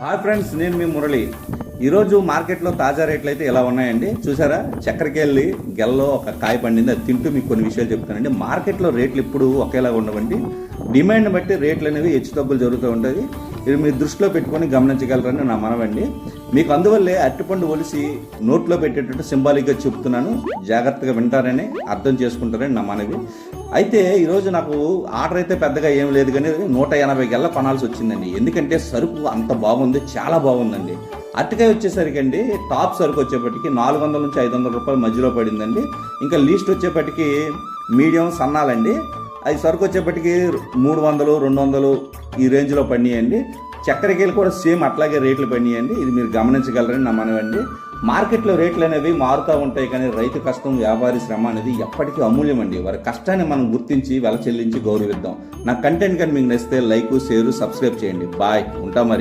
Hi friends నేను మీ మురళి. ఈరోజు మార్కెట్లో తాజా రేట్లు అయితే ఎలా ఉన్నాయండి? చూసారా? చక్కెరకెళ్ళి గెల్లో ఒక కాయ పండింది అది తింటూ మీకు కొన్ని విషయాలు చెప్తానండి. మార్కెట్లో రేట్లు ఇప్పుడు ఒకేలాగా ఉండవండి. డిమాండ్ బట్టి రేట్లు అనేవి హెచ్చు తగ్గులు జరుగుతూ ఉంటుంది ఇది మీరు దృష్టిలో పెట్టుకొని గమనించగలరని నా మనవండి. మీకు అందువల్లే అరటిపండు ఒలిసి నోట్లో పెట్టేటట్టు సింబాలిక్గా చెప్తున్నాను. జాగ్రత్తగా వింటారని అర్థం చేసుకుంటారని నా మనవి. అయితే ఈరోజు నాకు ఆర్డర్ అయితే పెద్దగా ఏం లేదు కానీ నూట ఎనభై గెల్ల కొనాల్సి వచ్చిందండి. ఎందుకంటే సరుకు అంత బాగుంది చాలా బాగుందండి. అరటికాయ వచ్చేసరికి అండి టాప్ సరుకు వచ్చేప్పటికి నాలుగు వందల నుంచి ఐదు వందల రూపాయలు మధ్యలో పడిందండి. ఇంకా లీస్ట్ వచ్చేప్పటికి మీడియం సన్నాలండి. అది సరుకు వచ్చేప్పటికి మూడు వందలు రెండు వందలు ఈ రేంజ్లో పడినాయండి. చక్కెరకేలు కూడా సేమ్ అట్లాగే రేట్లు పడినాయండి. ఇది మీరు గమనించగలరని నా మనవండి మార్కెట్లో రేట్లు అనేవి మారుతూ ఉంటాయి కానీ రైతు కష్టం వ్యాపారి శ్రమ అనేది ఎప్పటికీ అమూల్యం అండి వారి కష్టాన్ని మనం గుర్తించి వెల చెల్లించి గౌరవిద్దాం. నా కంటెంట్ కానీ మీకు నచ్చితే లైక్ షేర్ సబ్స్క్రైబ్ చేయండి. బాయ్. ఉంటా మరి.